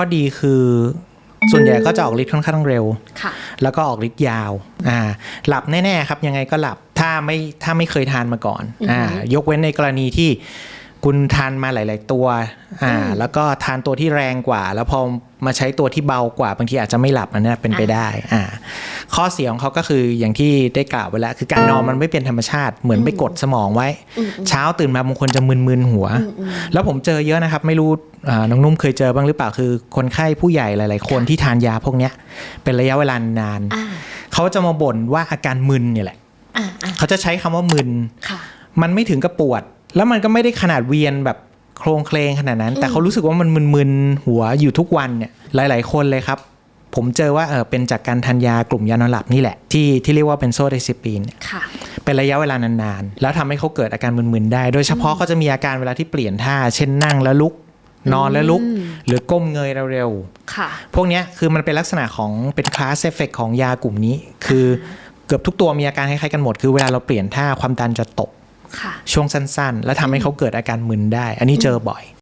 ข้อดีคือส่วนใหญ่ก็จะออกฤทธิ์ค่อนข้างเร็วค่ะแล้วก็ออกฤทธิ์ยาว อ่า หลับแน่ ๆ ครับ ยังไงก็หลับ ถ้าไม่ ถ้าไม่เคยทานมาก่อน อ่า ยกเว้นในกรณีที่ คุณทานมาหลาย ๆ ตัว อ่า แล้วก็ทานตัวที่แรงกว่า แล้วพอมาใช้ตัวที่เบากว่า บางทีอาจจะไม่หลับอันนี้เป็นไปได้ อ่า ข้อเสียของเขาก็คืออย่างที่ได้กล่าวไว้แล้ว คือการนอนมันไม่เป็นธรรมชาติ เหมือนไปกดสมองไว้ เช้าตื่นมาบางคนจะมึนๆหัว แล้วผมเจอเยอะนะครับ ไม่รู้อ่าน้องนุ่มเคยเจอบ้างหรือเปล่า คือคนไข้ผู้ใหญ่หลาย ๆ คนที่ทานยาพวกเนี้ย เป็นระยะเวลานานอ่าเขาจะมาบ่นว่าอาการมึนเนี่ยแหละอ่าอ่าเขาจะใช้คำว่ามึนค่ะมันไม่ถึงกับปวด แล้วมันก็ไม่ได้ขนาดเวียนแบบโครงเคลงขนาดนั้น แต่เขารู้สึกว่ามันมึนๆหัวอยู่ทุกวันเนี่ยหลาย ๆ คนเลยครับ ผมเจอว่าเออเป็นจากการทานยากลุ่มยานอนหลับนี่แหละ ที่ที่เรียกว่าเป็นโซเดซิปีนค่ะเป็นระยะเวลานานๆ แล้วทำให้เขาเกิดอาการมึนๆได้ โดยเฉพาะเขาจะมีอาการเวลาที่เปลี่ยนท่า เช่นนั่งแล้วลุกนอนแล้วลุก หรือก้มเงยเร็วๆค่ะพวกเนี้ยคือมันเป็นลักษณะของเป็นคลาสเอฟเฟกของยากลุ่มนี้ คือเกือบทุกตัวมีอาการคล้ายๆกันหมด คือเวลาเราเปลี่ยนท่าความดันจะตกค่ะ ช่วงสั้นๆ แล้วทำให้เขาเกิดอาการมึนได้ อันนี้เจอบ่อย